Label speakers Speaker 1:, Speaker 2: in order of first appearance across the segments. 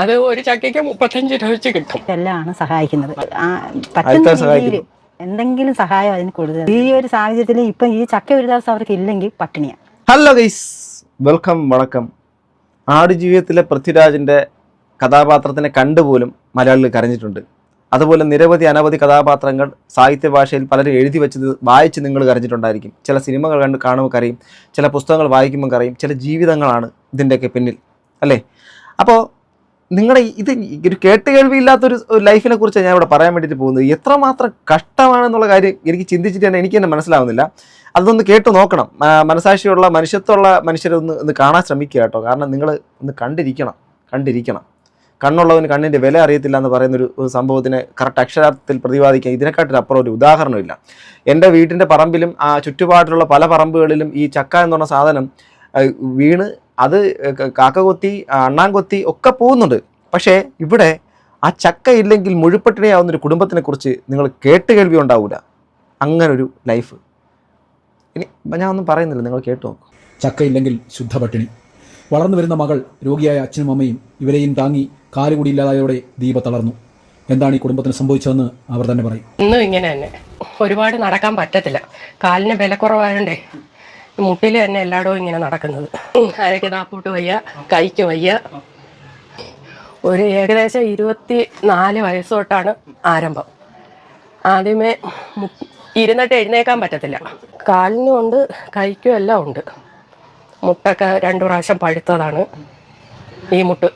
Speaker 1: അത് ഒരു ചക്കയ്ക്ക് മുപ്പത്തഞ്ച് രൂപ വെച്ച് കിട്ടും.
Speaker 2: എല്ലാമാണ് സഹായിക്കുന്നത്. ആ, പറ്റുന്ന രീതിയിൽ എന്തെങ്കിലും സഹായം അതിന് കൂടുതൽ ഈ ഒരു സാഹചര്യത്തിൽ ഇപ്പം ഈ ചക്ക ഒരു ദിവസം അവർക്ക് ഇല്ലെങ്കിൽ പട്ടിണിയാണ്
Speaker 3: ഹലോ ഗൈസ് വെൽക്കം വണക്കം. ആടുജീവിതത്തിലെ പൃഥ്വിരാജിന്റെ കഥാപാത്രത്തിനെ കണ്ടുപോലും മലയാളികൾ കരഞ്ഞിട്ടുണ്ട്. അതുപോലെ നിരവധി അനവധി കഥാപാത്രങ്ങൾ സാഹിത്യ ഭാഷയിൽ പലരും എഴുതി വെച്ചത് വായിച്ച് നിങ്ങൾ കരഞ്ഞിട്ടുണ്ടായിരിക്കും. ചില സിനിമകൾ കണ്ട് കാണുമ്പോൾ കരയും ചില പുസ്തകങ്ങൾ വായിക്കുമ്പോൾ കരയും ചില ജീവിതങ്ങളാണ് ഇതിന്റെയൊക്കെ പിന്നിൽ. അല്ലേ? അപ്പോൾ നിങ്ങളുടെ ഇത് ഒരു കേട്ടുകേൾവിയില്ലാത്തൊരു ലൈഫിനെ കുറിച്ച് ഞാൻ ഇവിടെ പറയാൻ വേണ്ടിയിട്ട് പോകുന്നത് എത്രമാത്രം കഷ്ടമാണെന്നുള്ള കാര്യം എനിക്ക് ചിന്തിച്ചിട്ട് തന്നെ എനിക്ക് തന്നെ മനസ്സിലാവുന്നില്ല. അതൊന്ന് കേട്ട് നോക്കണം. മനസാക്ഷിയുള്ള മനുഷ്യത്വമുള്ള മനുഷ്യരൊന്ന് ഒന്ന് കാണാൻ ശ്രമിക്കുക കേട്ടോ. കാരണം നിങ്ങൾ ഒന്ന് കണ്ടിരിക്കണം. കണ്ടിരിക്കണം. കണ്ണുള്ളവന് കണ്ണിന്റെ വില അറിയത്തില്ല എന്ന് പറയുന്നൊരു സംഭവത്തിനെ കറക്റ്റ് അക്ഷരാർത്ഥത്തിൽ പ്രതിപാദിക്കാൻ ഇതിനെക്കാട്ടിൽ അപ്പുറം ഒരു ഉദാഹരണമില്ല എന്റെ വീട്ടിന്റെ പറമ്പിലും ആ ചുറ്റുപാടിലുള്ള പല പറമ്പുകളിലും ഈ ചക്ക എന്ന് പറഞ്ഞ സാധനം വീണ് അത് കാക്ക കൊത്തി അണ്ണാൻ കൊത്തി ഒക്കെ പോകുന്നുണ്ട്. പക്ഷേ ഇവിടെ ആ ചക്ക ഇല്ലെങ്കിൽ മുഴുപ്പട്ടിണിയാവുന്ന ഒരു കുടുംബത്തിനെ കുറിച്ച് നിങ്ങൾ കേട്ട് കേൾവി ഉണ്ടാവില്ല അങ്ങനൊരു ലൈഫ് ഇനി ഞാൻ ഒന്നും പറയുന്നില്ല. നിങ്ങൾ കേട്ടു നോക്കൂ.
Speaker 4: ചക്കയില്ലെങ്കിൽ ശുദ്ധ പട്ടിണി വളർന്നു വരുന്ന മകൾ രോഗിയായ അച്ഛനും അമ്മയും ഇവരെയും താങ്ങി കാലുകൂടി ഇല്ലാതായതോടെ ദീപ തളർന്നു. എന്താണ് ഈ കുടുംബത്തിന് സംഭവിച്ചതെന്ന് അവർ തന്നെ പറയും.
Speaker 1: ഇന്നും ഇങ്ങനെ തന്നെ. ഒരുപാട് നടക്കാൻ പറ്റത്തില്ല. കാലിന് വിലക്കുറവായോണ്ടേ മുട്ടിൽ തന്നെ എല്ലായിടവും ഇങ്ങനെ നടക്കുന്നത്. അരക്ക് നാപ്പോട്ട് വയ്യ കൈക്ക് വയ്യ. ഒരു ഏകദേശം ഇരുപത്തി നാല് വയസ്സോട്ടാണ് ആരംഭം. ആദ്യമേ ഇരുന്നിട്ട് എഴുന്നേക്കാൻ പറ്റത്തില്ല. കാലിനും ഉണ്ട് കൈക്കും എല്ലാം ഉണ്ട്. മുട്ടൊക്കെ രണ്ടു പ്രാവശ്യം പഴുത്തതാണ് ഈ മുട്ട്.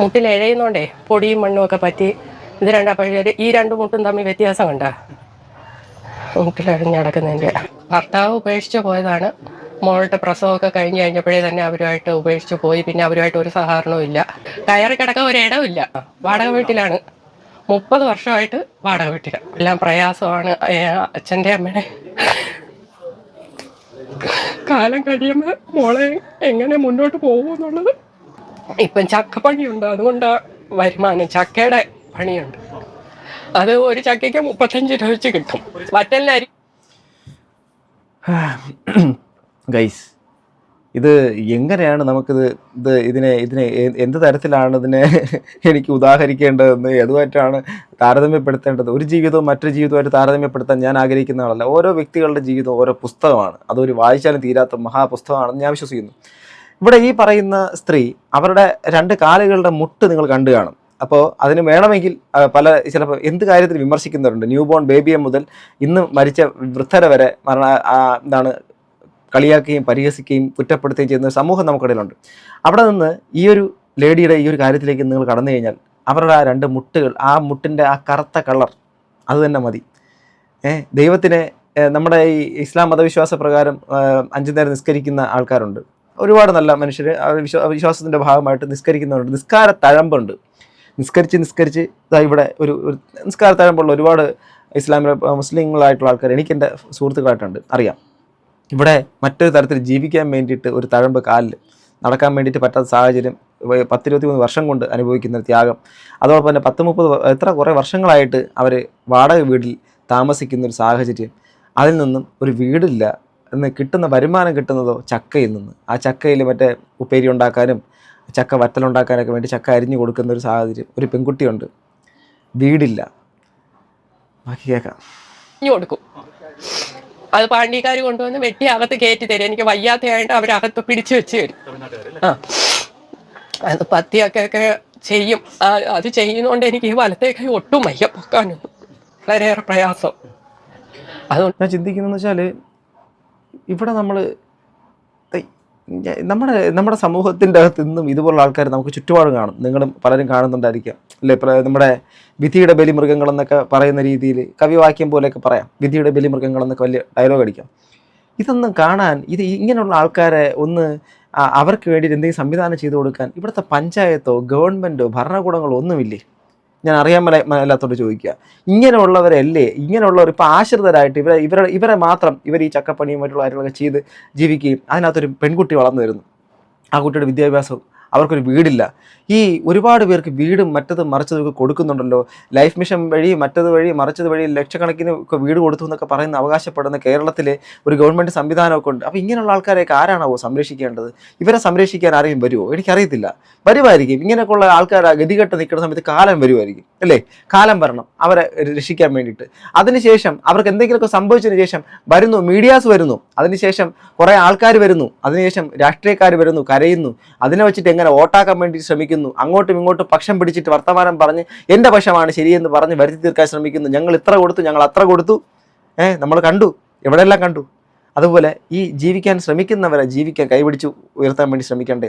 Speaker 1: മുട്ടിൽ എഴയുന്നോണ്ടേ പൊടിയും മണ്ണും ഒക്കെ പറ്റി ഇത് രണ്ടാ പഴയ ഈ രണ്ട് മുട്ടും തമ്മിൽ വ്യത്യാസം കണ്ട? മുട്ടിലഴഞ്ഞ് നടക്കുന്നതിന്റെ. ഭർത്താവ് ഉപേക്ഷിച്ച് പോയതാണ്. മോളുടെ പ്രസവമൊക്കെ കഴിഞ്ഞ് കഴിഞ്ഞപ്പോഴേ തന്നെ അവരുമായിട്ട് ഉപേക്ഷിച്ച് പോയി. പിന്നെ അവരുമായിട്ട് ഒരു സഹകരണവും ഇല്ല. കയറി കിടക്കാൻ ഒരു ഒരിടമില്ല വാടക വീട്ടിലാണ്. മുപ്പത് വർഷമായിട്ട് വാടക വീട്ടിലാണ് എല്ലാം പ്രയാസമാണ്. അച്ഛന്റെ അമ്മയുടെ കാലം കഴിയുമ്പോൾ മോളെ എങ്ങനെ മുന്നോട്ട് പോകുമെന്നുള്ളത് ഇപ്പം ചക്കപ്പണിയുണ്ട്. അതുകൊണ്ട് വരുമാനം. ചക്കയുടെ പണിയുണ്ട്. അത് ഒരു ചക്കയ്ക്ക് മുപ്പത്തഞ്ച് രൂപ വെച്ച് കിട്ടും. വറ്റലിനരി
Speaker 3: ഗൈസ് ഇത് എങ്ങനെയാണ് നമുക്കിത് ഇത് ഇതിനെ ഇതിനെ എന്ത് തരത്തിലാണ് ഇതിനെ എനിക്ക് ഉദാഹരിക്കേണ്ടതെന്ന് ഏതുമായിട്ടാണ് താരതമ്യപ്പെടുത്തേണ്ടത്? ഒരു ജീവിതവും മറ്റൊരു ജീവിതവുമായിട്ട് താരതമ്യപ്പെടുത്താൻ ഞാൻ ആഗ്രഹിക്കുന്ന ആളല്ല. ഓരോ വ്യക്തികളുടെ ജീവിതം ഓരോ പുസ്തകമാണ്. അതൊരു വായിച്ചാലും തീരാത്ത മഹാപുസ്തകമാണെന്ന് ഞാൻ വിശ്വസിക്കുന്നു. ഇവിടെ ഈ പറയുന്ന സ്ത്രീ അവരുടെ രണ്ട് കാലുകളുടെ മുട്ട് നിങ്ങൾ കണ്ടു കാണും. അപ്പോൾ അതിന് വേണമെങ്കിൽ പല ചിലപ്പോൾ എന്ത് കാര്യത്തിൽ വിമർശിക്കുന്നവരുണ്ട്. ന്യൂ ബോൺ ബേബിയെ മുതൽ ഇന്ന് മരിച്ച വൃദ്ധരെ വരെ മരണ എന്താണ് കളിയാക്കുകയും പരിഹസിക്കുകയും കുറ്റപ്പെടുത്തുകയും ചെയ്യുന്ന ഒരു സമൂഹം നമുക്കിടയിലുണ്ട്. അവിടെ നിന്ന് ഈ ഒരു ലേഡിയുടെ ഈ ഒരു കാര്യത്തിലേക്ക് നിങ്ങൾ കടന്നു കഴിഞ്ഞാൽ അവരുടെ ആ രണ്ട് മുട്ടുകൾ ആ മുട്ടിന്റെ ആ കറുത്ത കളർ അത് തന്നെ മതി. ദൈവത്തിനെ നമ്മുടെ ഈ ഇസ്ലാം മതവിശ്വാസ പ്രകാരം അഞ്ചു നേരം നിസ്കരിക്കുന്ന ആൾക്കാരുണ്ട്. ഒരുപാട് നല്ല മനുഷ്യർ വിശ്വാ വിശ്വാസത്തിന്റെ ഭാഗമായിട്ട് നിസ്കരിക്കുന്നവരുണ്ട്. നിസ്കാര തഴമ്പുണ്ട്. നിസ്കരിച്ച് നിസ്കരിച്ച് ഇതാ ഇവിടെ ഒരു ഒരു നിസ്കാര തഴമ്പുള്ള ഒരുപാട് ഇസ്ലാമിലെ ആ, മുസ്ലിങ്ങളായിട്ടുള്ള ആൾക്കാർ എനിക്ക് എന്റെ സുഹൃത്തുക്കളായിട്ടുണ്ട്. അറിയാം. ഇവിടെ മറ്റൊരു തരത്തിൽ ജീവിക്കാൻ വേണ്ടിയിട്ട് ഒരു തഴമ്പ് കാലിൽ നടക്കാൻ വേണ്ടിയിട്ട് പറ്റാത്ത സാഹചര്യം പത്തിരുപത്തി മൂന്ന് വർഷം കൊണ്ട് അനുഭവിക്കുന്ന ത്യാഗം. അതോടൊപ്പം തന്നെ പത്ത് മുപ്പത് എത്ര കുറേ വർഷങ്ങളായിട്ട് അവർ വാടക വീട്ടിൽ താമസിക്കുന്ന ഒരു സാഹചര്യം. അതിൽ നിന്നും ഒരു വീടില്ല എന്ന് കിട്ടുന്ന വരുമാനം കിട്ടുന്നതോ ചക്കയിൽ നിന്ന്. ആ ചക്കയിൽ മറ്റേ ഉപ്പേരി ഉണ്ടാക്കാനും ചക്ക വറ്റലുണ്ടാക്കാനൊക്കെ വേണ്ടി ചക്ക അരിഞ്ഞു കൊടുക്കുന്ന ഒരു സാഹചര്യം. ഒരു പെൺകുട്ടിയുണ്ട്. വീടില്ല. ബാക്കി കേൾക്കാം
Speaker 1: കൊടുക്കും. അത് പാണ്ഡിക്കാർ കൊണ്ടുവന്ന് വെട്ടി അകത്ത് കയറ്റി തരും. എനിക്ക് വയ്യാത്തയായിട്ട് അവരകത്ത് പിടിച്ചു വെച്ച് തരും. ആ. അത് പത്തിയൊക്കെ ഒക്കെ ചെയ്യും അത് ചെയ്യുന്നതുകൊണ്ട് എനിക്ക് ഈ വലത്തേ കൈ ഒട്ടും വയ്യ. പൊക്കാനൊന്നും. വളരെയേറെ പ്രയാസം. അതുകൊണ്ട്
Speaker 3: ഞാൻ ചിന്തിക്കുന്നതെന്ന് വെച്ചാൽ ഇവിടെ നമ്മൾ നമ്മുടെ നമ്മുടെ സമൂഹത്തിന്റെ അകത്ത് ഇന്നും ഇതുപോലുള്ള ആൾക്കാർ നമുക്ക് ചുറ്റുപാടും കാണും. നിങ്ങളും പലരും കാണുന്നുണ്ടായിരിക്കാം. അല്ലേ? നമ്മുടെ വിധിയുടെ ബലിമൃഗങ്ങളെന്നൊക്കെ പറയുന്ന രീതിയിൽ കവിവാക്യം പോലെയൊക്കെ പറയാം. വിധിയുടെ ബലിമൃഗങ്ങളെന്നൊക്കെ വലിയ ഡയലോഗ് അടിക്കാം. ഇതൊന്നും കാണാൻ ഇത് ഇങ്ങനെയുള്ള ആൾക്കാരെ ഒന്ന് അവർക്ക് വേണ്ടിയിട്ട് എന്തെങ്കിലും സംവിധാനം ചെയ്തു കൊടുക്കാൻ ഇവിടുത്തെ പഞ്ചായത്തോ ഗവൺമെന്റോ ഭരണകൂടങ്ങളോ ഒന്നുമില്ലേ? ഞാൻ അറിയാൻ മേല മേലാത്തോട് ചോദിക്കുക ഇങ്ങനെയുള്ളവരല്ലേ? ഇങ്ങനെയുള്ളവർ ഇപ്പോൾ ആശ്രിതരായിട്ട് ഇവരെ ഇവരെ ഇവരെ മാത്രം ഇവർ ഈ ചക്കപ്പണിയും മറ്റുള്ള കാര്യങ്ങളൊക്കെ ചെയ്ത് ജീവിക്കുകയും അതിനകത്തൊരു പെൺകുട്ടി വളർന്നു വരുന്നു. ആ കുട്ടിയുടെ വിദ്യാഭ്യാസവും അവർക്കൊരു വീടില്ല. ഈ ഒരുപാട് പേർക്ക് വീടും മറ്റതും മറിച്ചതും കൊടുക്കുന്നുണ്ടല്ലോ. ലൈഫ് മിഷൻ വഴി മറ്റത് വഴി മറിച്ചത് വഴി ലക്ഷക്കണക്കിന് ഒക്കെ വീട് കൊടുത്തു എന്നൊക്കെ പറയുന്ന അവകാശപ്പെടുന്ന കേരളത്തിലെ ഒരു ഗവൺമെന്റ് സംവിധാനമൊക്കെ ഉണ്ട്. അപ്പോൾ ഇങ്ങനെയുള്ള ആൾക്കാരെയൊക്കെ ആരാണാവോ സംരക്ഷിക്കേണ്ടത്? ഇവരെ സംരക്ഷിക്കാൻ ആരെയും വരുമോ എനിക്കറിയത്തില്ല. വരുമായിരിക്കും. ഇങ്ങനെയൊക്കെയുള്ള ആൾക്കാർ ഗതികെട്ട് നിൽക്കുന്ന സമയത്ത് കാലം വരുമായിരിക്കും. അല്ലേ? കാലം വരണം. അവരെ രക്ഷിക്കാൻ വേണ്ടിയിട്ട്. അതിനുശേഷം അവർക്ക് എന്തെങ്കിലുമൊക്കെ സംഭവിച്ചതിന് ശേഷം വരുന്നു മീഡിയാസ് വരുന്നു. അതിനുശേഷം കുറേ ആൾക്കാർ വരുന്നു. അതിനുശേഷം രാഷ്ട്രീയക്കാർ വരുന്നു കരയുന്നു. അതിനെ വെച്ചിട്ട് എങ്ങനെ വോട്ടാക്കാൻ വേണ്ടി ശ്രമിക്കുന്നു. അങ്ങോട്ടും ഇങ്ങോട്ടും പക്ഷം പിടിച്ചിട്ട് വർത്തമാനം പറഞ്ഞ് എന്റെ പക്ഷമാണ് ശരിയെന്ന് പറഞ്ഞ് വരുത്തി തീർക്കാൻ ശ്രമിക്കുന്നു. ഞങ്ങൾ ഇത്ര കൊടുത്തു ഞങ്ങൾ അത്ര കൊടുത്തു. ഏഹ് നമ്മൾ കണ്ടു. എവിടെയെല്ലാം കണ്ടു. അതുപോലെ ഈ ജീവിക്കാൻ ശ്രമിക്കുന്നവരെ ജീവിക്കാൻ കൈപിടിച്ച് ഉയർത്താൻ വേണ്ടി ശ്രമിക്കണ്ടേ.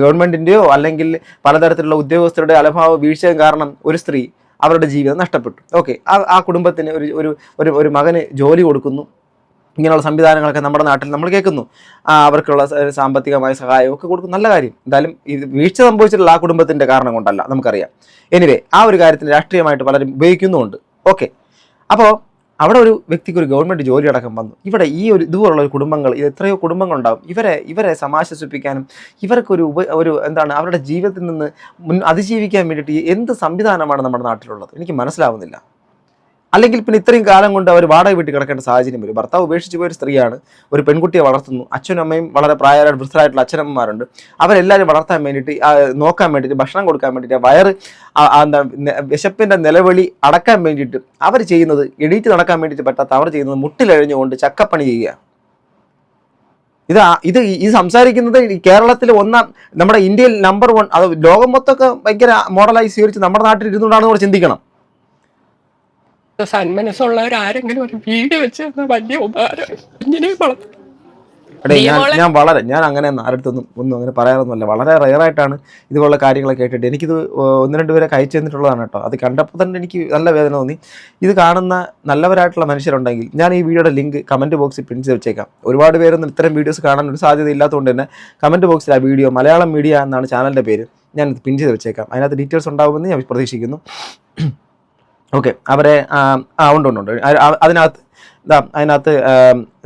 Speaker 3: ഗവൺമെന്റിന്റെയോ അല്ലെങ്കിൽ പലതരത്തിലുള്ള ഉദ്യോഗസ്ഥരുടെ അലഭാവ വീഴ്ചയും കാരണം ഒരു സ്ത്രീ അവരുടെ ജീവിതം നഷ്ടപ്പെട്ടു. ഓക്കെ ആ കുടുംബത്തിന് ഒരു ഒരു ഒരു മകന് ജോലി കൊടുക്കുന്നു. ഇങ്ങനെയുള്ള സംവിധാനങ്ങളൊക്കെ നമ്മുടെ നാട്ടിൽ നമ്മൾ കേൾക്കുന്നു. അവർക്കുള്ള സാമ്പത്തികമായ സഹായവും ഒക്കെ കൊടുക്കും. നല്ല കാര്യം. എന്തായാലും ഇത് വീഴ്ച സംഭവിച്ചിട്ടുള്ള ആ കുടുംബത്തിന്റെ കാരണം കൊണ്ടല്ല നമുക്കറിയാം. എനിവേ ആ ഒരു കാര്യത്തിന് രാഷ്ട്രീയമായിട്ട് പലരും ഉപയോഗിക്കുന്നുമുണ്ട്. ഓക്കെ അപ്പോൾ അവിടെ ഒരു വ്യക്തിക്ക് ഒരു ഗവൺമെന്റ് ജോലി അടക്കം വന്നു. ഇവിടെ ഈ ഒരു ഇതുപോലുള്ള ഒരു കുടുംബങ്ങൾ ഇത് എത്രയോ കുടുംബങ്ങളുണ്ടാവും. ഇവരെ ഇവരെ സമാശ്വസിപ്പിക്കാനും ഇവർക്കൊരു ഉപ ഒരു എന്താണ് അവരുടെ ജീവിതത്തിൽ നിന്ന് മുൻ അതിജീവിക്കാൻ വേണ്ടിയിട്ട് എന്ത് സംവിധാനമാണ് നമ്മുടെ നാട്ടിലുള്ളത്? എനിക്ക് മനസ്സിലാവുന്നില്ല. അല്ലെങ്കിൽ പിന്നെ ഇത്രയും കാലം കൊണ്ട് അവർ വാടക വീട്ടിൽ കിടക്കേണ്ട സാഹചര്യം വരും. ഭർത്താവ് ഉപേക്ഷിച്ച് പോയൊരു സ്ത്രീയാണ് ഒരു പെൺകുട്ടിയെ വളർത്തുന്നു. അച്ഛനും അമ്മയും വളരെ പ്രായമായ വൃദ്ധരായിട്ടുള്ള അച്ഛനമ്മമാരുണ്ട്. അവരെല്ലാവരും വളർത്താൻ വേണ്ടിയിട്ട് നോക്കാൻ വേണ്ടിയിട്ട് ഭക്ഷണം കൊടുക്കാൻ വേണ്ടിയിട്ട് വയറ് എന്താ വിശപ്പിന്റെ നിലവിളി അടക്കാൻ വേണ്ടിയിട്ട് അവർ ചെയ്യുന്നത് എണീറ്റ് നടക്കാൻ വേണ്ടിയിട്ട് പറ്റാത്ത അവർ ചെയ്യുന്നത് മുട്ടിലഴിഞ്ഞുകൊണ്ട് ചക്കപ്പണി ചെയ്യുക. ഇത് ഇത് ഈ- സംസാരിക്കുന്നത് കേരളത്തിൽ ഒന്നാം നമ്മുടെ ഇന്ത്യയിൽ നമ്പർ വൺ അത് ലോകം മൊത്തമൊക്കെ ഭയങ്കര മോഡലായി സ്വീകരിച്ച് നമ്മുടെ നാട്ടിൽ ഇരുന്നുകൊണ്ടാണെന്ന് ചിന്തിക്കണം.
Speaker 1: സന്മനസ്സുള്ളവർ ഒരാരെങ്കിലും ഒരു വീട് വെച്ച് വലിയ ഉപകാരം. ഇങ്ങനെ വളർത്തും
Speaker 3: എടേ ഞാൻ ഞാൻ വളരെ ഞാൻ അങ്ങനെ ആരടുത്തൊന്നും ഒന്നും അങ്ങനെ പറയാറൊന്നുമല്ല. വളരെ റയറായിട്ടാണ് ഇതുപോലുള്ള കാര്യങ്ങളൊക്കെ കേട്ടിട്ട്. എനിക്കിത് ഒന്ന് രണ്ട് പേരെ അയച്ചു തന്നിട്ടുള്ളതാണ് കേട്ടോ. അത് കണ്ടപ്പോൾ തന്നെ എനിക്ക് നല്ല വേദന തോന്നി. ഇത് കാണുന്ന നല്ലവരായിട്ടുള്ള മനുഷ്യരുണ്ടെങ്കിൽ ഞാൻ ഈ വീഡിയോയുടെ ലിങ്ക് കമന്റ് ബോക്സിൽ പിൻ ചെയ്ത് വെച്ചേക്കാം. ഒരുപാട് പേരൊന്നും ഇത്തരം വീഡിയോസ് കാണാൻ ഒരു സാധ്യത ഇല്ലാത്തതുകൊണ്ട് തന്നെ കമന്റ് ബോക്സിൽ ആ വീഡിയോ മലയാളം മീഡിയ എന്നാണ് ചാനലിന്റെ പേര്. ഞാൻ പിൻ ചെയ്ത് വെച്ചേക്കാം. അതിനകത്ത് ഡീറ്റെയിൽസ് ഉണ്ടാകുമെന്ന് ഞാൻ പ്രതീക്ഷിക്കുന്നു. ഓക്കെ അവരെ ആ ഉണ്ട് ഉണ്ട് അതിനകത്ത് ഇതാ അതിനകത്ത്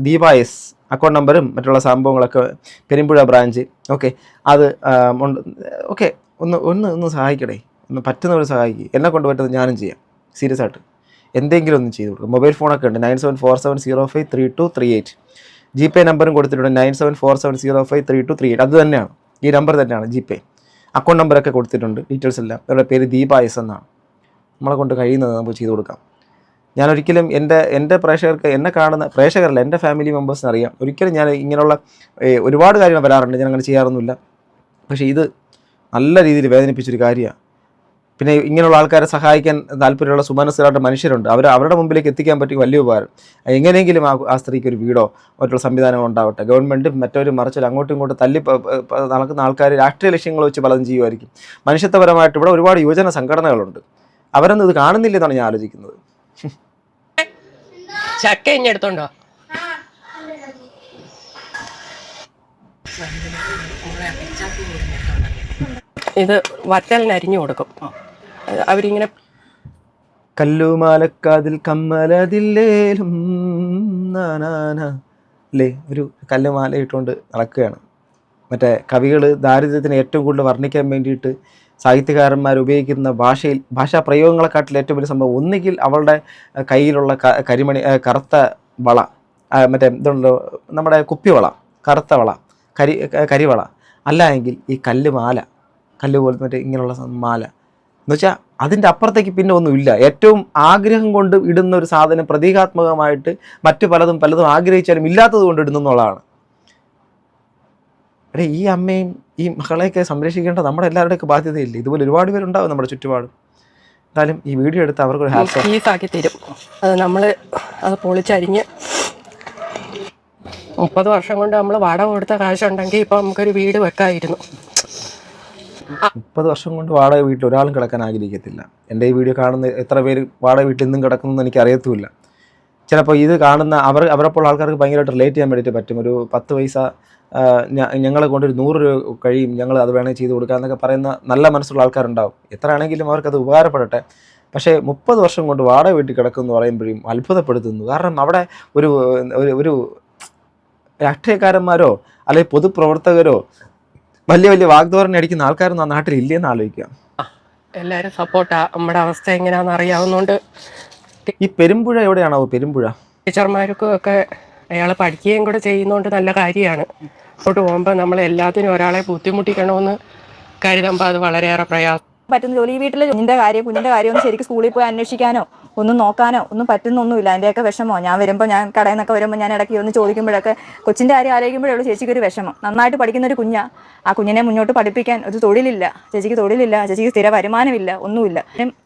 Speaker 3: ദീപായസ് അക്കൗണ്ട് നമ്പറും മറ്റുള്ള സംഭവങ്ങളൊക്കെ പെരുമ്പുഴ ബ്രാഞ്ച് ഓക്കെ അത് ഉണ്ട് ഓക്കെ ഒന്ന് ഒന്ന് ഒന്ന് സഹായിക്കടേ. ഒന്ന് പറ്റുന്നവർ സഹായിക്കുക എന്നെ കൊണ്ട് പറ്റുന്നത് ഞാനും ചെയ്യാം. സീരിയസ് ആയിട്ട്. എന്തെങ്കിലും ഒന്ന് ചെയ്ത് കൊടുക്കും. മൊബൈൽ ഫോണൊക്കെ ഉണ്ട്. Nine seven four seven zero five three two three eight G pay നമ്പറും കൊടുത്തിട്ടുണ്ട്. Nine seven four seven zero five three two three eight അത് തന്നെയാണ്. ഈ നമ്പർ തന്നെയാണ് ജി പേ അക്കൗണ്ട് നമ്പറൊക്കെ കൊടുത്തിട്ടുണ്ട്. ഡീറ്റെയിൽസ് എല്ലാം. അവരുടെ പേര് ദീപായസ് എന്നാണ്. നമ്മളെ കൊണ്ട് കഴിയുന്നത് നമുക്ക് ചെയ്തു കൊടുക്കാം. ഞാൻ ഒരിക്കലും എന്റെ എന്റെ പ്രേക്ഷകർക്ക് എന്നെ കാണുന്ന പ്രേക്ഷകരല്ല എന്റെ ഫാമിലി മെമ്പേഴ്സിന് അറിയാം. ഒരിക്കലും ഞാൻ ഇങ്ങനെയുള്ള ഒരുപാട് കാര്യങ്ങൾ വരാറുണ്ട്. ഞാൻ അങ്ങനെ ചെയ്യാറൊന്നുമില്ല. പക്ഷേ ഇത് നല്ല രീതിയിൽ വേദനിപ്പിച്ചൊരു കാര്യമാണ്. പിന്നെ ഇങ്ങനെയുള്ള ആൾക്കാരെ സഹായിക്കാൻ താല്പര്യമുള്ള സുമനസ്സുകളായിട്ട് മനുഷ്യരുണ്ട്. അവർ അവരുടെ മുമ്പിലേക്ക് എത്തിക്കാൻ പറ്റിയ വലിയ ഉപകാരം. എങ്ങനെയെങ്കിലും ആ ആ സ്ത്രീക്ക് ഒരു വീടോ മറ്റുള്ള സംവിധാനമോ ഉണ്ടാവട്ടെ. ഗവൺമെന്റും മറ്റൊരു മറിച്ചൊരു അങ്ങോട്ടും ഇങ്ങോട്ടും തല്ലി നടക്കുന്ന ആൾക്കാർ രാഷ്ട്രീയ ലക്ഷ്യങ്ങൾ വെച്ച് പലതും ചെയ്യുമായിരിക്കും. മനുഷ്യത്വപരമായിട്ട് ഇവിടെ ഒരുപാട് യുവജന സംഘടനകളുണ്ട്. അവരൊന്നും ഇത് കാണുന്നില്ലെന്നാണ് ഞാൻ ആലോചിക്കുന്നത്.
Speaker 1: ചക്ക ഇനി എടുത്തോണ്ടോ? ഇത് വറ്റലിന് അരിഞ്ഞു കൊടുക്കും. അവരിങ്ങനെ
Speaker 3: കല്ലുമാലക്കാതിൽ കമ്മലതില്ലേലും അല്ലേ ഒരു കല്ലുമാല ഇട്ടുകൊണ്ട് നടക്കുകയാണ്. മറ്റേ കവികൾ ദാരിദ്ര്യത്തിന് ഏറ്റവും കൂടുതൽ വർണിക്കാൻ വേണ്ടിയിട്ട് സാഹിത്യകാരന്മാർ ഉപയോഗിക്കുന്ന ഭാഷയിൽ ഭാഷാ പ്രയോഗങ്ങളെക്കാട്ടിൽ ഏറ്റവും വലിയ സംഭവം ഒന്നുകിൽ അവളുടെ കയ്യിലുള്ള കരിമണി കറുത്ത വള മറ്റേ ഇതുണ്ടല്ലോ നമ്മുടെ കുപ്പിവള കറുത്ത വള കരി കരിവള അല്ല എങ്കിൽ ഈ കല്ല് മാല കല്ല് പോലത്തെ മറ്റേ ഇങ്ങനെയുള്ള മാല. എന്ന് വെച്ചാൽ അതിന്റെ അപ്പുറത്തേക്ക് പിന്നെ ഒന്നുമില്ല ഏറ്റവും ആഗ്രഹം കൊണ്ട് ഇടുന്ന ഒരു സാധനം പ്രതീകാത്മകമായിട്ട് മറ്റു പലതും പലതും ആഗ്രഹിച്ചാലും ഇല്ലാത്തത് കൊണ്ട് ഇടുന്നു എന്നുള്ളതാണ് എടേ ഈ അമ്മയും ഈ മകളെയൊക്കെ സംരക്ഷിക്കേണ്ട നമ്മുടെ എല്ലാവരുടെയൊക്കെ ബാധ്യതയില്ലേ? ഇതുപോലെ ഒരുപാട് പേരുണ്ടാവും നമ്മുടെ ചുറ്റുപാടും. എന്തായാലും ഈ വീഡിയോ എടുത്ത് അവർക്കൊരു ഒരു ഓഫ്
Speaker 1: പീസാക്കി തരും. അത് നമ്മൾ അത് പൊളിച്ചരിഞ്ഞ് മുപ്പത് വർഷം കൊണ്ട് നമ്മൾ വാടക കൊടുത്ത കാശുണ്ടെങ്കിൽ ഇപ്പം നമുക്കൊരു വീട് വെക്കായിരുന്നു.
Speaker 3: മുപ്പത് വർഷം കൊണ്ട് വാടക വീട്ടിൽ ഒരാളും കിടക്കാൻ ആഗ്രഹിക്കത്തില്ല. എന്റെ ഈ വീഡിയോ കാണുന്ന എത്ര പേര് വാടക വീട്ടിൽ നിന്നും കിടക്കുന്നു എന്ന് എനിക്ക് അറിയത്തുമില്ല ചിലപ്പോൾ ഇത് കാണുന്ന അവർ അവരെപ്പോൾ ആൾക്കാർക്ക് ഭയങ്കരമായിട്ട് റിലേറ്റ് ചെയ്യാൻ വേണ്ടിയിട്ട് പറ്റും. ഒരു പത്ത് പൈസ ഞങ്ങളെ കൊണ്ടൊരു നൂറ് രൂപ കഴിയും ഞങ്ങൾ അത് വേണമെങ്കിൽ ചെയ്ത് കൊടുക്കുക എന്നൊക്കെ പറയുന്ന നല്ല മനസ്സുള്ള ആൾക്കാരുണ്ടാവും. എത്ര ആണെങ്കിലും അവർക്കത് ഉപകാരപ്പെടട്ടെ. പക്ഷേ മുപ്പത് വർഷം കൊണ്ട് വാടക വീട്ടിൽ കിടക്കുമെന്ന് പറയുമ്പോഴും അത്ഭുതപ്പെടുത്തുന്നു. കാരണം അവിടെ ഒരു ഒരു രാഷ്ട്രീയക്കാരന്മാരോ അല്ലെങ്കിൽ പൊതുപ്രവർത്തകരോ വലിയ വലിയ വാഗ്ദോരണി അടിക്കുന്ന ആൾക്കാരൊന്നും ആ നാട്ടിൽ ഇല്ലെന്ന് ആലോചിക്കുക
Speaker 1: എല്ലാവരും സപ്പോർട്ടാ നമ്മുടെ അവസ്ഥ എങ്ങനെയാണെന്ന് അറിയാവുന്നതുകൊണ്ട്
Speaker 3: ഈ പെരുമ്പുഴ എവിടെയാണോ? പെരുമ്പുഴ.
Speaker 1: ടീച്ചർമാർക്കും ഒക്കെ അയാൾ പഠിക്കുകയും കൂടെ ചെയ്യുന്നതുകൊണ്ട് നല്ല കാര്യമാണ്. അങ്ങോട്ട് പോകുമ്പോൾ നമ്മൾ എല്ലാത്തിനും ഒരാളെ ബുദ്ധിമുട്ടിക്കണമെന്ന് കരുതുമ്പോൾ അത് വളരെയേറെ പ്രയാസം.
Speaker 5: പറ്റുന്ന ജോലി ഈ വീട്ടിലെ കുഞ്ഞിന്റെ കാര്യം കുഞ്ഞിന്റെ കാര്യം ഒന്നും ശരിക്കും സ്കൂളിൽ പോയി അന്വേഷിക്കാനോ ഒന്നും നോക്കാനോ ഒന്നും പറ്റുന്നൊന്നുമില്ല. അതിന്റെയൊക്കെ വിഷമോ? ഞാൻ വരുമ്പോൾ ഞാൻ കടയിൽ നിന്നൊക്കെ വരുമ്പോൾ ഞാൻ ഇടയ്ക്ക് ഒന്ന് ചോദിക്കുമ്പോഴൊക്കെ കൊച്ചിന്റെ കാര്യം ആലോചിക്കുമ്പോഴേ ഉള്ളൂ ചേച്ചിക്ക് ഒരു വിഷമം. നന്നായിട്ട് പഠിക്കുന്ന ഒരു കുഞ്ഞാ. ആ കുഞ്ഞിനെ മുന്നോട്ട് പഠിപ്പിക്കാൻ ഒരു തൊഴിലില്ല. ചേച്ചിക്ക് തൊഴിലില്ല. ചേച്ചിക്ക് സ്ഥിര വരുമാനമില്ല. ഒന്നുമില്ല.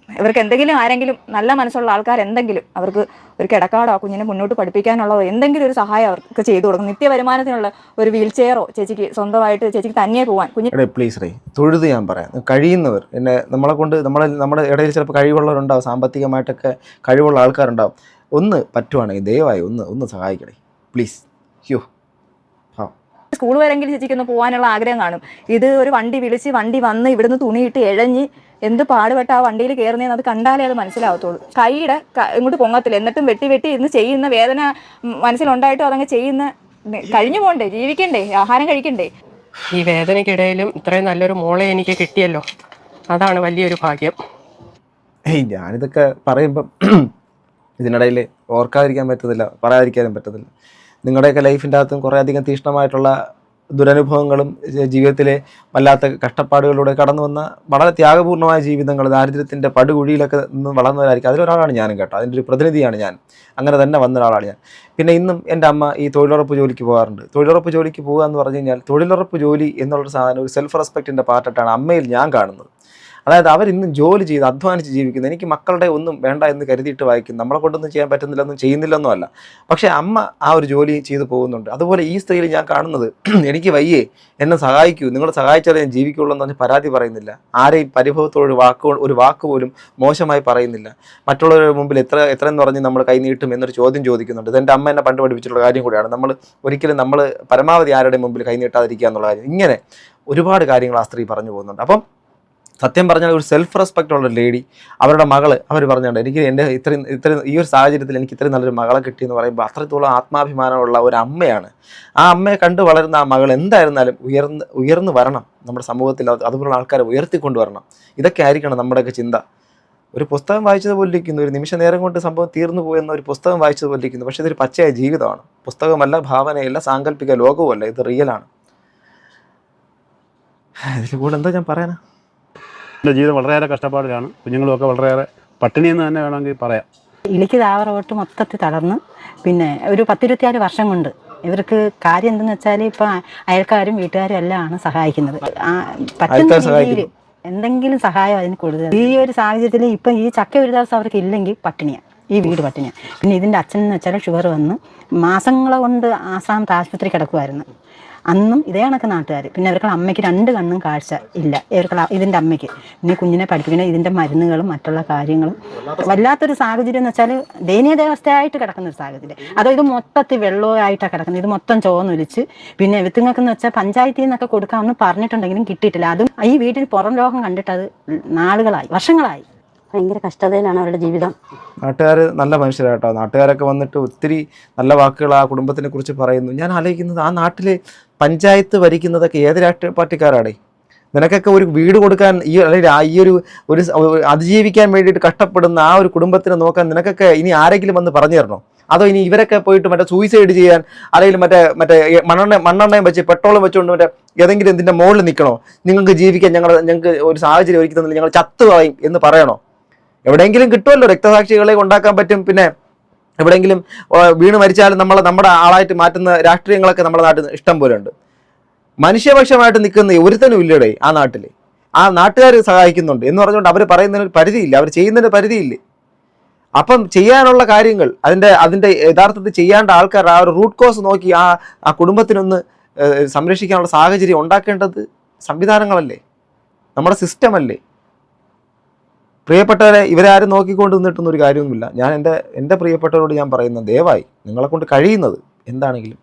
Speaker 5: ഇവർക്ക് എന്തെങ്കിലും ആരെങ്കിലും നല്ല മനസ്സുള്ള ആൾക്കാർ എന്തെങ്കിലും അവർക്ക് ഒരു കിടക്കാടോ കുഞ്ഞിനെ മുന്നോട്ട് പഠിപ്പിക്കാനുള്ളതോ എന്തെങ്കിലും ഒരു സഹായം അവർക്ക് ചെയ്തു കൊടുക്കും. നിത്യ വരുമാനത്തിനുള്ള ഒരു വീൽ ചെയറോ ചേച്ചിക്ക് സ്വന്തമായിട്ട് ചേച്ചിക്ക് തനിയെ പോകാൻ
Speaker 3: കുഞ്ഞിനെ പ്ലീസ് റേ തൊഴുത് ഞാൻ പറയാം. കഴിയുന്നവർ എന്നെ നമ്മളെ കൊണ്ട് നമ്മളെ നമ്മുടെ ഇടയിൽ ചിലപ്പോൾ കഴിവുള്ളവരുണ്ടാവും സാമ്പത്തികമായിട്ടൊക്കെ കഴിവുള്ള ആൾക്കാരുണ്ടാവും. ഒന്ന് പറ്റുവാണെങ്കിൽ ദയവായി ഒന്ന് ഒന്ന് സഹായിക്കണേ പ്ലീസ് യോ
Speaker 5: സ്കൂൾ വരെങ്കിലും ചേച്ചിക്ക് ഒന്ന് പോകാനുള്ള ആഗ്രഹം കാണും. ഇത് ഒരു വണ്ടി വിളിച്ച് വണ്ടി വന്ന് ഇവിടുന്ന് തുണിയിട്ട് എഴഞ്ഞ് എന്ത് പാടുപെട്ട് ആ വണ്ടിയിൽ കയറുന്നതെന്ന് അത് കണ്ടാലേ അത് മനസ്സിലാവത്തുള്ളൂ. കൈയുടെ ക- ഇങ്ങോട്ട് പൊങ്ങത്തില്ല. എന്നിട്ടും വെട്ടി വെട്ടി ഇന്ന് ചെയ്യുന്ന വേദന മനസ്സിലുണ്ടായിട്ടും അതങ്ങ് ചെയ്യുന്ന കഴിഞ്ഞു പോകണ്ടേ ജീവിക്കണ്ടേ ആഹാരം കഴിക്കണ്ടേ?
Speaker 1: ഈ വേദനക്കിടയിലും ഇത്രയും നല്ലൊരു മോളെ എനിക്ക് കിട്ടിയല്ലോ. അതാണ് വലിയൊരു ഭാഗ്യം.
Speaker 3: ഏയ് ഞാനിതൊക്കെ പറയുമ്പം ഇതിനിടയിൽ ഓർക്കാതിരിക്കാൻ പറ്റത്തില്ല പറയാതിരിക്കാനും പറ്റത്തില്ല. നിങ്ങളുടെയൊക്കെ ലൈഫിന്റെ അകത്തും കുറേ അധികം തീക്ഷ്ണമായിട്ടുള്ള ദുരനുഭവങ്ങളും ജീവിതത്തിലെ വല്ലാത്ത കഷ്ടപ്പാടുകളിലൂടെ കടന്നു വന്ന വളരെ ത്യാഗപൂർണമായ ജീവിതങ്ങൾ ദാരിദ്ര്യത്തിന്റെ പടുകുഴിയിലൊക്കെ നിന്ന് വളർന്നവരായിരിക്കും. അതിലൊരാളാണ് ഞാനും കേട്ടോ. അതിന്റെ ഒരു പ്രതിനിധിയാണ് ഞാൻ. അങ്ങനെ തന്നെ വന്ന ഒരാളാണ് ഞാൻ. പിന്നെ ഇന്നും എന്റെ അമ്മ ഈ തൊഴിലുറപ്പ് ജോലിക്ക് പോകാറുണ്ട്. തൊഴിലുറപ്പ് ജോലിക്ക് പോകുക എന്ന് പറഞ്ഞു കഴിഞ്ഞാൽ തൊഴിലുറപ്പ് ജോലി എന്നുള്ളൊരു സാധനം ഒരു സെൽഫ് റെസ്പെക്റ്റിന്റെ പാർട്ടായിട്ടാണ് അമ്മയിൽ ഞാൻ കാണുന്നത്. അതായത് അവരിന്നും ജോലി ചെയ്ത് അധ്വാനിച്ച് ജീവിക്കുന്നു. എനിക്ക് മക്കളുടെ ഒന്നും വേണ്ട എന്ന് കരുതിയിട്ട് വായിക്കും നമ്മളെ കൊണ്ടൊന്നും ചെയ്യാൻ പറ്റുന്നില്ലെന്നും ചെയ്യുന്നില്ലെന്നും അല്ല പക്ഷേ അമ്മ ആ ഒരു ജോലി ചെയ്തു പോകുന്നുണ്ട്. അതുപോലെ ഈ സ്ത്രീയിൽ ഞാൻ കാണുന്നത് എനിക്ക് വയ്യേ എന്നെ സഹായിക്കൂ നിങ്ങൾ സഹായിച്ചാലേ ഞാൻ ജീവിക്കുള്ളൂ എന്ന് പറഞ്ഞ് പരാതി പറയുന്നില്ല. ആരെയും പരിഭവത്തോട് ഒരു വാക്ക് ഒരു വാക്ക് പോലും മോശമായി പറയുന്നില്ല. മറ്റുള്ളവരുടെ മുമ്പിൽ എത്ര എത്ര എന്ന് പറഞ്ഞ് നമ്മൾ കൈനീട്ടും എന്നൊരു ചോദ്യം ചോദിക്കുന്നുണ്ട്. ഇത് എന്റെ അമ്മ എന്നെ പണ്ട് പഠിപ്പിച്ചിട്ടുള്ള കാര്യം കൂടിയാണ്. നമ്മൾ ഒരിക്കലും നമ്മൾ പരമാവധി ആരുടെ മുമ്പിൽ കൈനീട്ടാതിരിക്കുക എന്നുള്ള കാര്യം. ഇങ്ങനെ ഒരുപാട് കാര്യങ്ങൾ ആ സ്ത്രീ പറഞ്ഞു പോകുന്നുണ്ട്. അപ്പം സത്യം പറഞ്ഞാൽ ഒരു സെൽഫ് റെസ്പെക്റ്റ് ഉള്ള ലേഡി അവരുടെ മകൾ അവർ പറഞ്ഞുണ്ട് എനിക്ക് എന്റെ ഇത്രയും ഇത്രയും ഈ ഒരു സാഹചര്യത്തിൽ എനിക്ക് ഇത്രയും നല്ലൊരു മകളെ കിട്ടിയെന്ന് പറയുമ്പോൾ അത്രത്തോളം ആത്മാഭിമാനമുള്ള ഒരു അമ്മയാണ്. ആ അമ്മയെ കണ്ടു വളരുന്ന ആ മകൾ എന്തായിരുന്നാലും ഉയർന്ന് ഉയർന്നു വരണം. നമ്മുടെ സമൂഹത്തിൽ അത് അതുപോലുള്ള ആൾക്കാരെ ഉയർത്തിക്കൊണ്ടുവരണം ഇതൊക്കെ ആയിരിക്കണം നമ്മുടെയൊക്കെ ചിന്ത. ഒരു പുസ്തകം വായിച്ചതുപോലെ ഇരിക്കുന്നു ഒരു നിമിഷ നേരം കൊണ്ട് സംഭവം തീർന്നു പോയെന്ന ഒരു പുസ്തകം വായിച്ചതുപോലെ ഇരിക്കുന്നു പക്ഷേ ഇതൊരു പച്ചയായ ജീവിതമാണ്. പുസ്തകമല്ല ഭാവനയല്ല സാങ്കല്പിക ലോകവുമല്ല. ഇത് റിയലാണ് ഇതിൽ കൂടെ എന്താ ഞാൻ പറയാനാ?
Speaker 6: എന്റെ ജീവിതം വളരെയേറെ കഷ്ടപ്പാടിലാണ്. കുഞ്ഞുങ്ങളുമൊക്കെ വളരെയേറെ പട്ടിണി എന്ന് തന്നെ വേണമെങ്കിൽ പറയാം.
Speaker 2: ഇലിക്ക് താവറോട്ട് മൊത്തത്തിൽ തളർന്ന്. പിന്നെ ഒരു പത്തിരുപത്തിയാറ് വർഷം കൊണ്ട് ഇവർക്ക് കാര്യം എന്തെന്ന് വെച്ചാൽ ഇപ്പം അയൽക്കാരും വീട്ടുകാരും എല്ലാം ആണ് സഹായിക്കുന്നത്. ആ പറ്റുന്ന രീതിയിൽ എന്തെങ്കിലും സഹായം അതിന് കൊടുക്കുക. ഈ ഒരു സാഹചര്യത്തിൽ ഇപ്പം ഈ ചക്ക ഒരു ദിവസം അവർക്ക് ഇല്ലെങ്കിൽ പട്ടിണിയാണ് ഈ വീട് പട്ടിണിയാണ് പിന്നെ ഇതിന്റെ അച്ഛൻ എന്ന് വെച്ചാൽ ഷുഗർ വന്ന് മാസങ്ങളെ കൊണ്ട് ആസാമത്തെ ആശുപത്രി കിടക്കുമായിരുന്നു അന്നും ഇതേ കണക്ക് നാട്ടുകാർ പിന്നെ അവർക്ക് അമ്മയ്ക്ക് രണ്ട് കണ്ണും കാഴ്ച ഇല്ല. ഇവർക്ക് ഇതിന്റെ അമ്മയ്ക്ക്. ഇനി കുഞ്ഞിനെ പഠിപ്പിക്കുന്ന ഇതിന്റെ മരുന്നുകളും മറ്റുള്ള കാര്യങ്ങളും. വല്ലാത്തൊരു സാഹചര്യം എന്ന് വെച്ചാൽ ദയനീയതാവസ്ഥയായിട്ട് കിടക്കുന്ന ഒരു സാഹചര്യം. അതോ ഇത് മൊത്തത്തിൽ വെള്ളമായിട്ടാണ് കിടക്കുന്നത്. ഇത് മൊത്തം ചോന്നൊലിച്ച് പിന്നെ വിത്തുങ്ങൾക്കെന്ന് വെച്ചാൽ പഞ്ചായത്തിൽ നിന്നൊക്കെ കൊടുക്കാമെന്ന് പറഞ്ഞിട്ടുണ്ടെങ്കിലും കിട്ടിയിട്ടില്ല. അതും ഈ വീട്ടിൽ പുറം ലോകം കണ്ടിട്ട് അത് നാളുകളായി വർഷങ്ങളായി.
Speaker 7: ഭയങ്കര കഷ്ടതയിലാണ് അവരുടെ ജീവിതം.
Speaker 3: നാട്ടുകാർ നല്ല മനുഷ്യരാട്ടോ. നാട്ടുകാരൊക്കെ വന്നിട്ട് ഒത്തിരി നല്ല വാക്കുകൾ ആ കുടുംബത്തിനെ കുറിച്ച് പറയുന്നു. ഞാൻ ആലോചിക്കുന്നത് ആ നാട്ടിലെ പഞ്ചായത്ത് ഭരിക്കുന്നതൊക്കെ ഏത് രാഷ്ട്രീയ പാർട്ടിക്കാരാണ് നിനക്കൊക്കെ ഒരു വീട് കൊടുക്കാൻ ഈ അല്ലെങ്കിൽ ഈ ഒരു ഒരു അതിജീവിക്കാൻ വേണ്ടിയിട്ട് കഷ്ടപ്പെടുന്ന ആ ഒരു കുടുംബത്തിനെ നോക്കാൻ നിനക്കൊക്കെ ഇനി ആരെങ്കിലും വന്ന് പറഞ്ഞു തരണോ? അതോ ഇനി ഇവരൊക്കെ പോയിട്ട് മറ്റേ സൂയിസൈഡ് ചെയ്യാൻ അല്ലെങ്കിൽ മറ്റേ മറ്റേ മണ്ണെണ്ണ മണ്ണെണ്ണയും വെച്ച് പെട്രോളും വെച്ചുകൊണ്ട് മറ്റേ ഏതെങ്കിലും ഇതിന്റെ മുകളിൽ നിൽക്കണോ? നിങ്ങൾക്ക് ജീവിക്കാൻ ഞങ്ങൾ ഞങ്ങൾക്ക് ഒരു സാഹചര്യം ഒരുക്കി തന്നില്ല ഞങ്ങൾ ചത്തുകളയും എന്ന് പറയണോ? എവിടെയെങ്കിലും കിട്ടുമല്ലോ രക്തസാക്ഷികളെ ഉണ്ടാക്കാൻ പറ്റും. പിന്നെ എവിടെയെങ്കിലും വീണ് മരിച്ചാലും നമ്മൾ നമ്മുടെ ആളായിട്ട് മാറ്റുന്ന രാഷ്ട്രീയങ്ങളൊക്കെ നമ്മുടെ നാട്ടിൽ ഇഷ്ടം പോലെ ഉണ്ട്. മനുഷ്യപക്ഷമായിട്ട് നിൽക്കുന്ന ഒരുത്തനും ഇല്ലടേ ആ നാട്ടിൽ ആ നാട്ടുകാർ സഹായിക്കുന്നുണ്ട് എന്ന് പറഞ്ഞുകൊണ്ട് അവർ പറയുന്നതിന് പരിധിയില്ല. അവർ ചെയ്യുന്നതിന് പരിധിയില്ല. അപ്പം ചെയ്യാനുള്ള കാര്യങ്ങൾ അതിന്റെ അതിന്റെ യഥാർത്ഥത്തിൽ ചെയ്യേണ്ട ആൾക്കാർ ആ ഒരു റൂട്ട് കോസ് നോക്കി ആ ആ കുടുംബത്തിനൊന്ന് സംരക്ഷിക്കാനുള്ള സാഹചര്യം ഉണ്ടാക്കേണ്ടത് സംവിധാനങ്ങളല്ലേ? നമ്മുടെ സിസ്റ്റം അല്ലേ? പ്രിയപ്പെട്ടവരെ ഇവരാരും നോക്കിക്കൊണ്ട് നിന്നിട്ടൊന്നും ഒരു കാര്യവുമില്ല. ഞാൻ എന്റെ എന്റെ പ്രിയപ്പെട്ടവരോട് ഞാൻ പറയുന്നത് ദയവായി നിങ്ങളെ കൊണ്ട് കഴിയുന്നത് എന്താണെങ്കിലും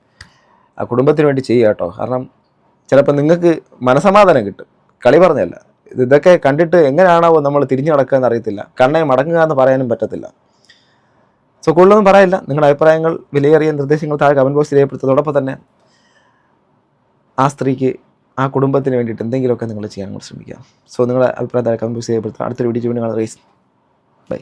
Speaker 3: ആ കുടുംബത്തിന് വേണ്ടി ചെയ്യുക കേട്ടോ. കാരണം ചിലപ്പോൾ നിങ്ങൾക്ക് മനസമാധാനം കിട്ടും. കളി പറഞ്ഞല്ല. ഇത് ഇതൊക്കെ കണ്ടിട്ട് എങ്ങനെയാണാവോ നമ്മൾ തിരിഞ്ഞു നടക്കുക എന്നറിയത്തില്ല. കണ്ണെ മടങ്ങുക എന്ന് പറയാനും പറ്റത്തില്ല. സോ കൂടുതലൊന്നും പറയില്ല. നിങ്ങളുടെ അഭിപ്രായങ്ങൾ വിലയേറിയ നിർദ്ദേശങ്ങൾ താഴെ കമന്റ് ബോക്സിൽ രേഖപ്പെടുത്തുന്നതോടൊപ്പം തന്നെ ആ സ്ത്രീക്ക് ആ കുടുംബത്തിന് വേണ്ടിയിട്ട് എന്തെങ്കിലുമൊക്കെ നിങ്ങൾ ചെയ്യാൻ നിങ്ങൾ ശ്രമിക്കുക സോ നിങ്ങളുടെ അഭിപ്രായം കമന്റ് ബോക്സ് ചെയ്യപ്പെടുത്തുക അടുത്തൊരു വീഡിയോ ചെയ്യുമ്പോൾ കാണാം. Raise by